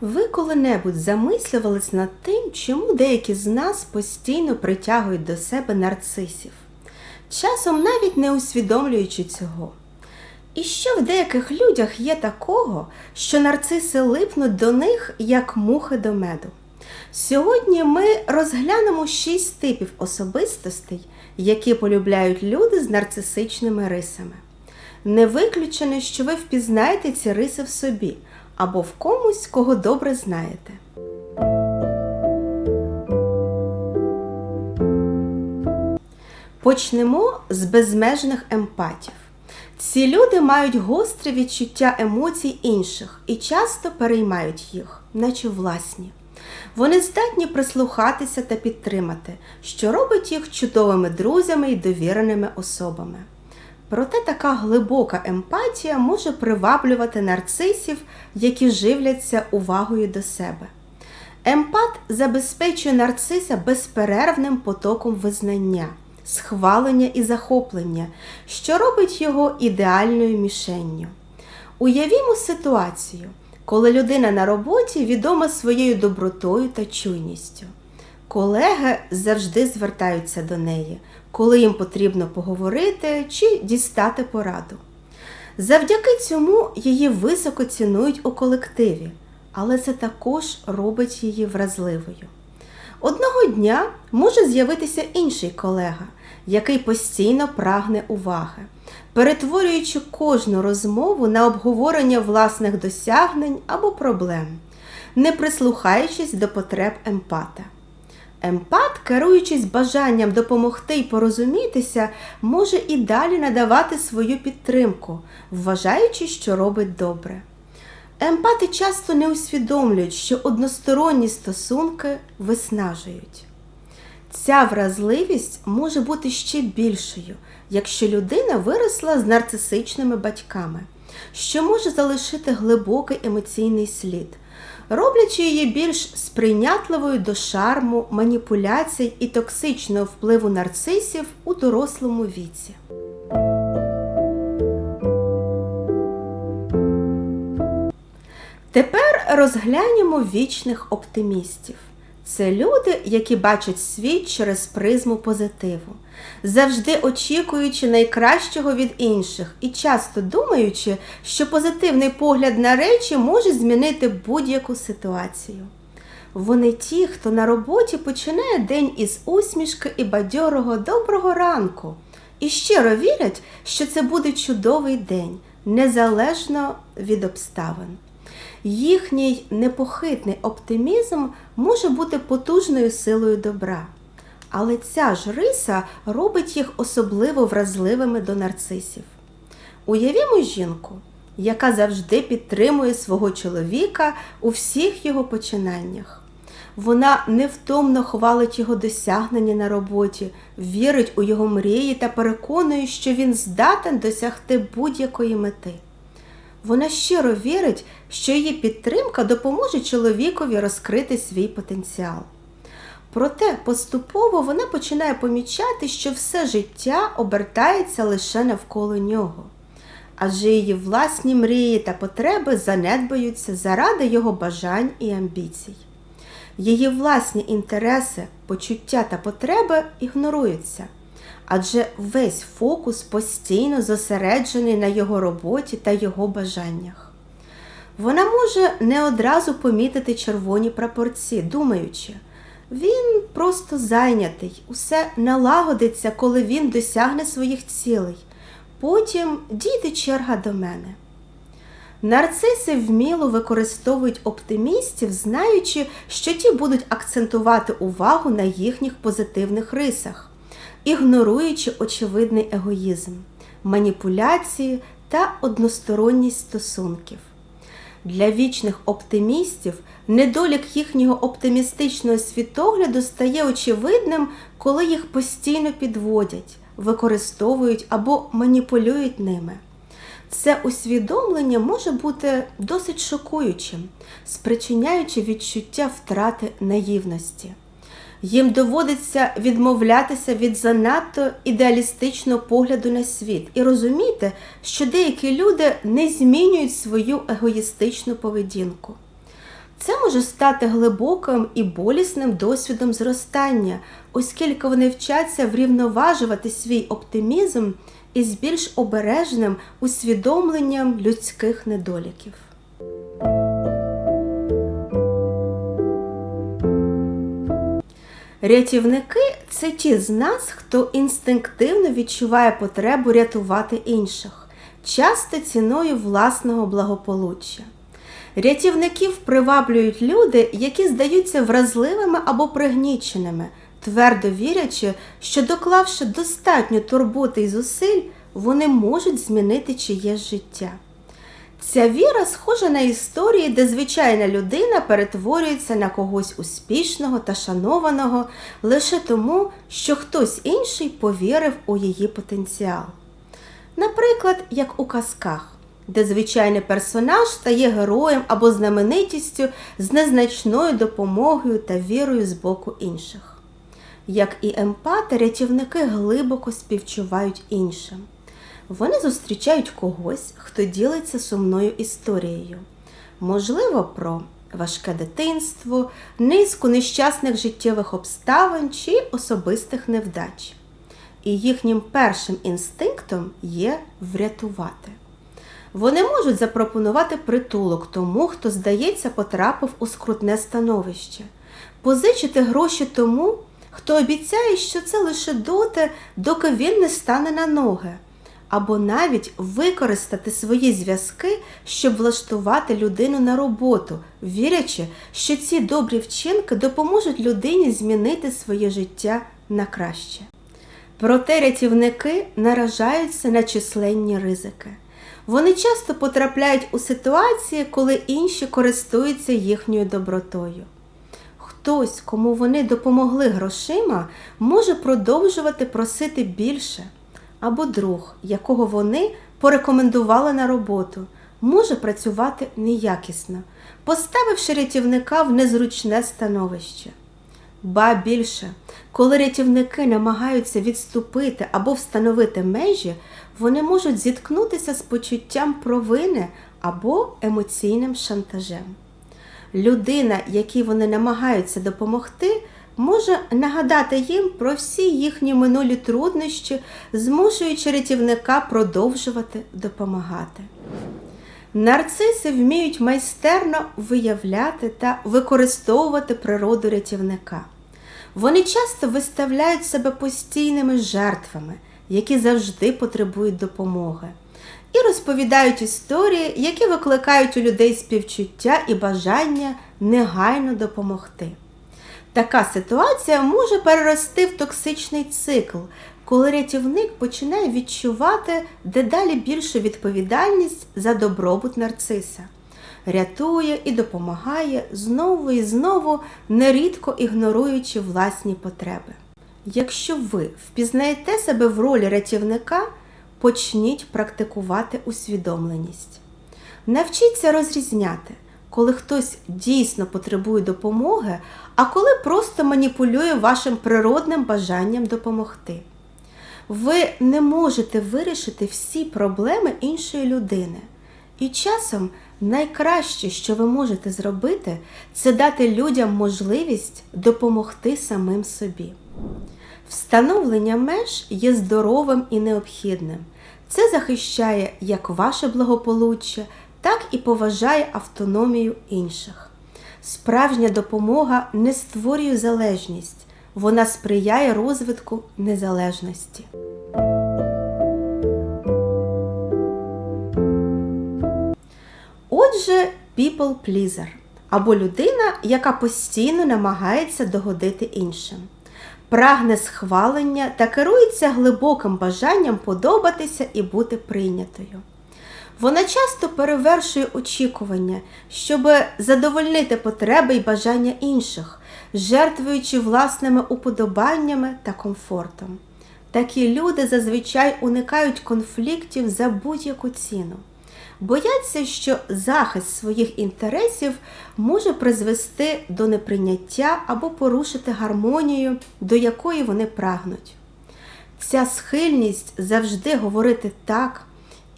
Ви коли-небудь замислювались над тим, чому деякі з нас постійно притягують до себе нарцисів, часом навіть не усвідомлюючи цього. І що в деяких людях є такого, що нарциси липнуть до них, як мухи до меду. Сьогодні ми розглянемо шість типів особистостей, які полюбляють люди з нарцисичними рисами. Не виключено, що ви впізнаєте ці риси в собі або в комусь, кого добре знаєте. Почнемо з безмежних емпатів. Ці люди мають гостре відчуття емоцій інших і часто переймають їх, наче власні. Вони здатні прислухатися та підтримати, що робить їх чудовими друзями і довіреними особами. Проте така глибока емпатія може приваблювати нарцисів, які живляться увагою до себе. Емпат забезпечує нарциса безперервним потоком визнання, схвалення і захоплення, що робить його ідеальною мішенню. Уявімо ситуацію, коли людина на роботі відома своєю добротою та чуйністю. Колеги завжди звертаються до неї, коли їм потрібно поговорити чи дістати пораду. Завдяки цьому її високо цінують у колективі, але це також робить її вразливою. Одного дня може з'явитися інший колега, який постійно прагне уваги, перетворюючи кожну розмову на обговорення власних досягнень або проблем, не прислухаючись до потреб емпата. Емпат, керуючись бажанням допомогти й порозумітися, може і далі надавати свою підтримку, вважаючи, що робить добре. Емпати часто не усвідомлюють, що односторонні стосунки виснажують. Ця вразливість може бути ще більшою, якщо людина виросла з нарцисичними батьками, що може залишити глибокий емоційний слід роблячи її більш сприйнятливою до шарму, маніпуляцій і токсичного впливу нарцисів у дорослому віці. Тепер розглянемо вічних оптимістів. Це люди, які бачать світ через призму позитиву, завжди очікуючи найкращого від інших і часто думаючи, що позитивний погляд на речі може змінити будь-яку ситуацію. Вони ті, хто на роботі починає день із усмішки і бадьорого доброго ранку, і щиро вірять, що це буде чудовий день, незалежно від обставин. Їхній непохитний оптимізм може бути потужною силою добра. Але ця ж риса робить їх особливо вразливими до нарцисів. Уявімо жінку, яка завжди підтримує свого чоловіка у всіх його починаннях. Вона невтомно хвалить його досягнення на роботі, вірить у його мрії та переконує, що він здатен досягти будь-якої мети. Вона щиро вірить, що її підтримка допоможе чоловікові розкрити свій потенціал. Проте поступово вона починає помічати, що все життя обертається лише навколо нього, адже її власні мрії та потреби занедбаються заради його бажань і амбіцій. Її власні інтереси, почуття та потреби ігноруються адже весь фокус постійно зосереджений на його роботі та його бажаннях. Вона може не одразу помітити червоні прапорці, думаючи, він просто зайнятий, усе налагодиться, коли він досягне своїх цілей. Потім дійде черга до мене. Нарциси вміло використовують оптимістів, знаючи, що ті будуть акцентувати увагу на їхніх позитивних рисах ігноруючи очевидний егоїзм, маніпуляції та односторонність стосунків. Для вічних оптимістів недолік їхнього оптимістичного світогляду стає очевидним, коли їх постійно підводять, використовують або маніпулюють ними. Це усвідомлення може бути досить шокуючим, спричиняючи відчуття втрати наївності їм доводиться відмовлятися від занадто ідеалістичного погляду на світ і розуміти, що деякі люди не змінюють свою егоїстичну поведінку. Це може стати глибоким і болісним досвідом зростання, оскільки вони вчаться врівноважувати свій оптимізм із більш обережним усвідомленням людських недоліків. Рятівники це ті з нас, хто інстинктивно відчуває потребу рятувати інших, часто ціною власного благополуччя. Рятівників приваблюють люди, які здаються вразливими або пригніченими, твердо вірячи, що доклавши достатньо турботи і зусиль, вони можуть змінити чиєсь життя. Ця віра схожа на історії, де звичайна людина перетворюється на когось успішного та шанованого лише тому, що хтось інший повірив у її потенціал. Наприклад, як у казках, де звичайний персонаж стає героєм або знаменитістю з незначною допомогою та вірою з боку інших. Як і емпати, рятівники глибоко співчувають іншим. Вони зустрічають когось, хто ділиться сумною історією. Можливо, про важке дитинство, низку нещасних життєвих обставин чи особистих невдач. І їхнім першим інстинктом є врятувати. Вони можуть запропонувати притулок тому, хто, здається, потрапив у скрутне становище, позичити гроші тому, хто обіцяє, що це лише доти, доки він не стане на ноги або навіть використати свої зв'язки, щоб влаштувати людину на роботу, вірячи, що ці добрі вчинки допоможуть людині змінити своє життя на краще. Проте рятівники наражаються на численні ризики. Вони часто потрапляють у ситуації, коли інші користуються їхньою добротою. Хтось, кому вони допомогли грошима, може продовжувати просити більше або друг, якого вони порекомендували на роботу, може працювати неякісно, поставивши рятівника в незручне становище. Ба більше, коли рятівники намагаються відступити або встановити межі, вони можуть зіткнутися з почуттям провини або емоційним шантажем. Людина, якій вони намагаються допомогти, може нагадати їм про всі їхні минулі труднощі, змушуючи рятівника продовжувати допомагати. Нарциси вміють майстерно виявляти та використовувати природу рятівника. Вони часто виставляють себе постійними жертвами, які завжди потребують допомоги, і розповідають історії, які викликають у людей співчуття і бажання негайно допомогти. Така ситуація може перерости в токсичний цикл, коли рятівник починає відчувати дедалі більшу відповідальність за добробут нарциса, рятує і допомагає знову і знову, нерідко ігноруючи власні потреби. Якщо ви впізнаєте себе в ролі рятівника, почніть практикувати усвідомленість. Навчіться розрізняти коли хтось дійсно потребує допомоги, а коли просто маніпулює вашим природним бажанням допомогти. Ви не можете вирішити всі проблеми іншої людини. І часом найкраще, що ви можете зробити, це дати людям можливість допомогти самим собі. Встановлення меж є здоровим і необхідним. Це захищає як ваше благополуччя, так і поважає автономію інших. Справжня допомога не створює залежність, вона сприяє розвитку незалежності. Отже, people pleaser або людина, яка постійно намагається догодити іншим, прагне схвалення та керується глибоким бажанням подобатися і бути прийнятою. Вона часто перевершує очікування, щоб задовольнити потреби і бажання інших, жертвуючи власними уподобаннями та комфортом. Такі люди зазвичай уникають конфліктів за будь-яку ціну, бояться, що захист своїх інтересів може призвести до неприйняття або порушити гармонію, до якої вони прагнуть. Ця схильність завжди говорити так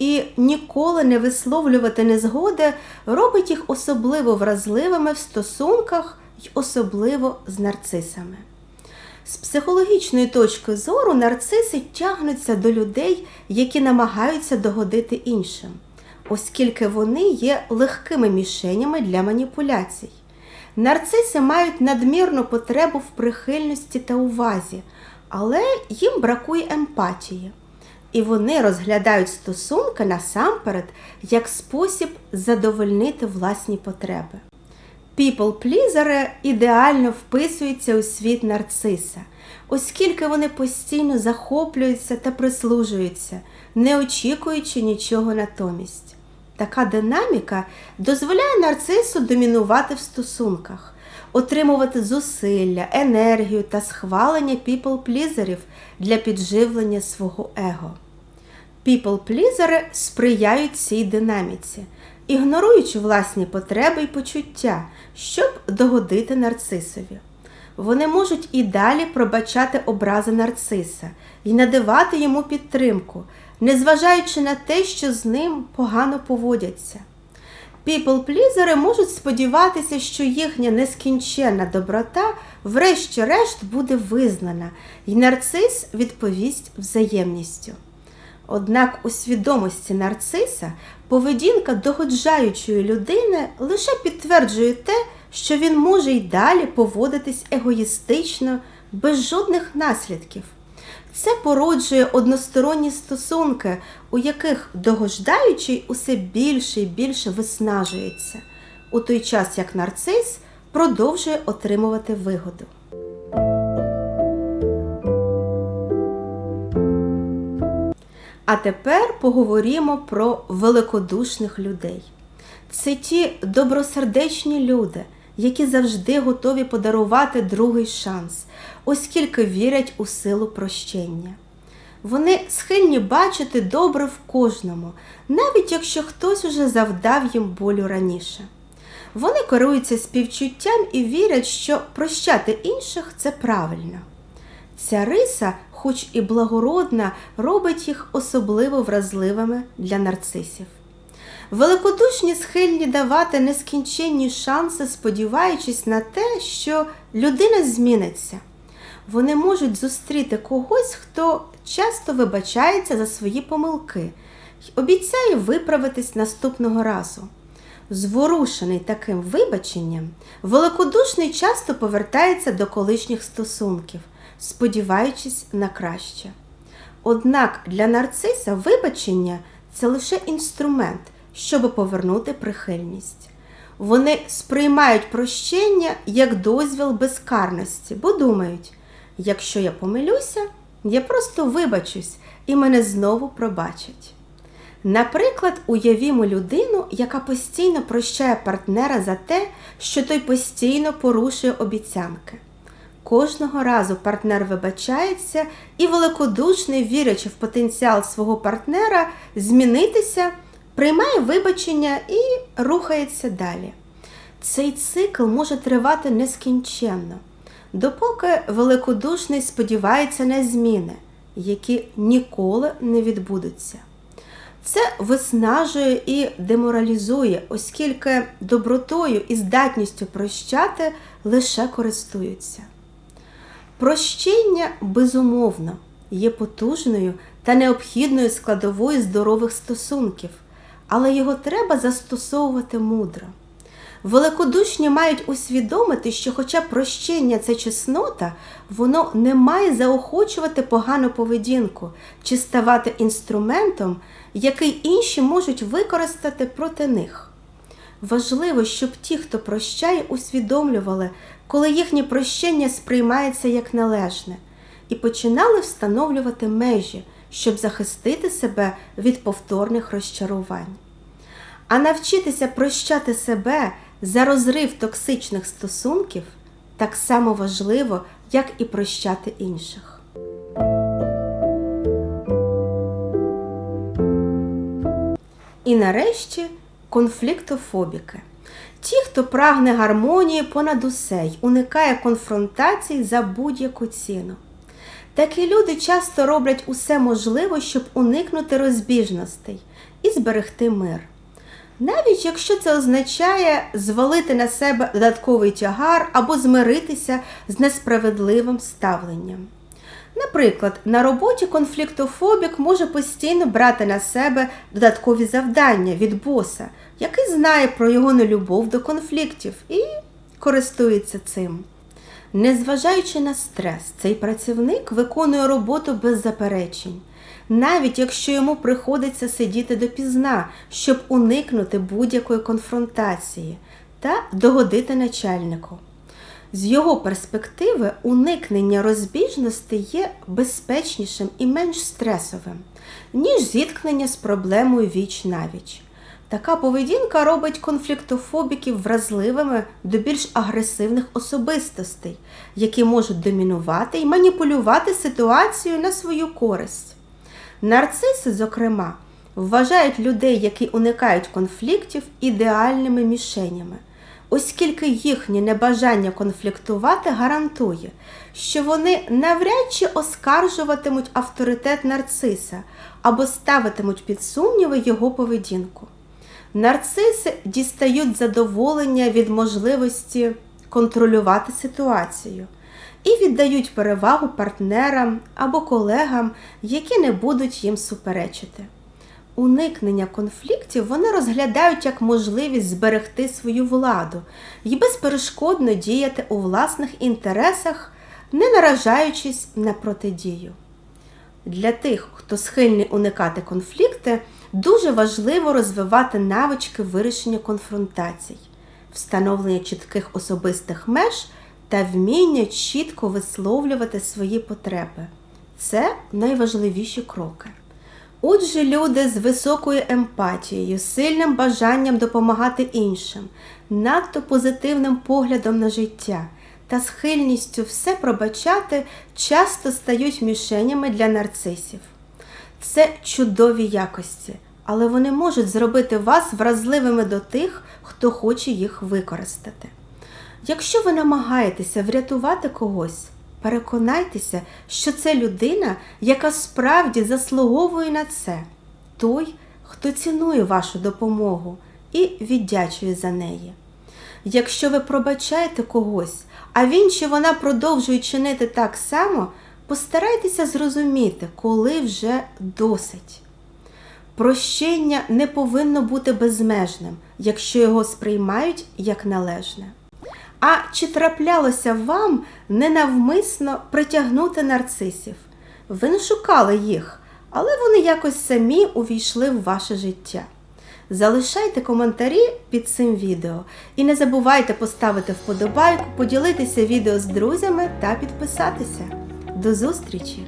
і ніколи не висловлювати незгоди робить їх особливо вразливими в стосунках й особливо з нарцисами. З психологічної точки зору нарциси тягнуться до людей, які намагаються догодити іншим, оскільки вони є легкими мішенями для маніпуляцій. Нарциси мають надмірну потребу в прихильності та увазі, але їм бракує емпатії. І вони розглядають стосунки насамперед як спосіб задовольнити власні потреби. People-плізери ідеально вписуються у світ нарциса, оскільки вони постійно захоплюються та прислужуються, не очікуючи нічого натомість. Така динаміка дозволяє нарцису домінувати в стосунках, отримувати зусилля, енергію та схвалення people-плізерів для підживлення свого его. People-плізери сприяють цій динаміці, ігноруючи власні потреби і почуття, щоб догодити нарцисові. Вони можуть і далі пробачати образи нарциса і надавати йому підтримку, незважаючи на те, що з ним погано поводяться. People-плізери можуть сподіватися, що їхня нескінченна доброта, врешті-решт, буде визнана, і нарцис відповість взаємністю. Однак у свідомості нарциса поведінка догоджаючої людини лише підтверджує те, що він може й далі поводитись егоїстично, без жодних наслідків. Це породжує односторонні стосунки, у яких догождаючий усе більше і більше виснажується, у той час як нарцис продовжує отримувати вигоду. А тепер поговоримо про великодушних людей. Це ті добросердечні люди, які завжди готові подарувати другий шанс, оскільки вірять у силу прощення. Вони схильні бачити добре в кожному, навіть якщо хтось уже завдав їм болю раніше. Вони керуються співчуттям і вірять, що прощати інших це правильно. Ця риса, хоч і благородна, робить їх особливо вразливими для нарцисів. Великодушні схильні давати нескінченні шанси, сподіваючись на те, що людина зміниться. Вони можуть зустріти когось, хто часто вибачається за свої помилки й обіцяє виправитись наступного разу. Зворушений таким вибаченням, великодушний часто повертається до колишніх стосунків, сподіваючись на краще. Однак для нарциса вибачення це лише інструмент, щоб повернути прихильність. Вони сприймають прощення як дозвіл безкарності, бо думають, якщо я помилюся, я просто вибачусь і мене знову пробачать. Наприклад, уявімо людину, яка постійно прощає партнера за те, що той постійно порушує обіцянки. Кожного разу партнер вибачається і великодушний, вірячи в потенціал свого партнера, змінитися, приймає вибачення і рухається далі. Цей цикл може тривати нескінченно, допоки великодушний сподівається на зміни, які ніколи не відбудуться. Це виснажує і деморалізує, оскільки добротою і здатністю прощати лише користуються. Прощення, безумовно, є потужною та необхідною складовою здорових стосунків, але його треба застосовувати мудро. Великодушні мають усвідомити, що, хоча прощення це чеснота, воно не має заохочувати погану поведінку чи ставати інструментом, який інші можуть використати проти них. Важливо, щоб ті, хто прощає, усвідомлювали, коли їхнє прощення сприймається як належне, і починали встановлювати межі, щоб захистити себе від повторних розчарувань. А навчитися прощати себе за розрив токсичних стосунків так само важливо, як і прощати інших. І нарешті конфліктофобіки. Ті, хто прагне гармонії понад усе й уникає конфронтацій за будь-яку ціну. Такі люди часто роблять усе можливе, щоб уникнути розбіжностей і зберегти мир. Навіть якщо це означає звалити на себе додатковий тягар або змиритися з несправедливим ставленням. Наприклад, на роботі конфліктофобік може постійно брати на себе додаткові завдання від боса, який знає про його нелюбов до конфліктів і користується цим. Незважаючи на стрес, цей працівник виконує роботу без заперечень, навіть якщо йому приходиться сидіти допізна, щоб уникнути будь-якої конфронтації та догодити начальнику. З його перспективи уникнення розбіжностей є безпечнішим і менш стресовим, ніж зіткнення з проблемою віч навіч. Така поведінка робить конфліктофобіків вразливими до більш агресивних особистостей, які можуть домінувати і маніпулювати ситуацією на свою користь. Нарциси, зокрема, вважають людей, які уникають конфліктів, ідеальними мішенями, оскільки їхнє небажання конфліктувати гарантує, що вони навряд чи оскаржуватимуть авторитет нарциса або ставитимуть під сумніви його поведінку. Нарциси дістають задоволення від можливості контролювати ситуацію і віддають перевагу партнерам або колегам, які не будуть їм суперечити. Уникнення конфліктів вони розглядають як можливість зберегти свою владу і безперешкодно діяти у власних інтересах, не наражаючись на протидію. Для тих, хто схильний уникати конфлікти, дуже важливо розвивати навички вирішення конфронтацій, встановлення чітких особистих меж та вміння чітко висловлювати свої потреби. Це найважливіші кроки. Отже, люди з високою емпатією, сильним бажанням допомагати іншим, надто позитивним поглядом на життя та схильністю все пробачати часто стають мішенями для нарцисів. Це чудові якості, але вони можуть зробити вас вразливими до тих, хто хоче їх використати. Якщо ви намагаєтеся врятувати когось, переконайтеся, що це людина, яка справді заслуговує на це, той, хто цінує вашу допомогу і віддячує за неї. Якщо ви пробачаєте когось, а він чи вона продовжує чинити так само, постарайтеся зрозуміти, коли вже досить. Прощення не повинно бути безмежним, якщо його сприймають як належне. А чи траплялося вам ненавмисно притягнути нарцисів? Ви не шукали їх, але вони якось самі увійшли в ваше життя. Залишайте коментарі під цим відео і не забувайте поставити вподобайку, поділитися відео з друзями та підписатися. До зустрічі!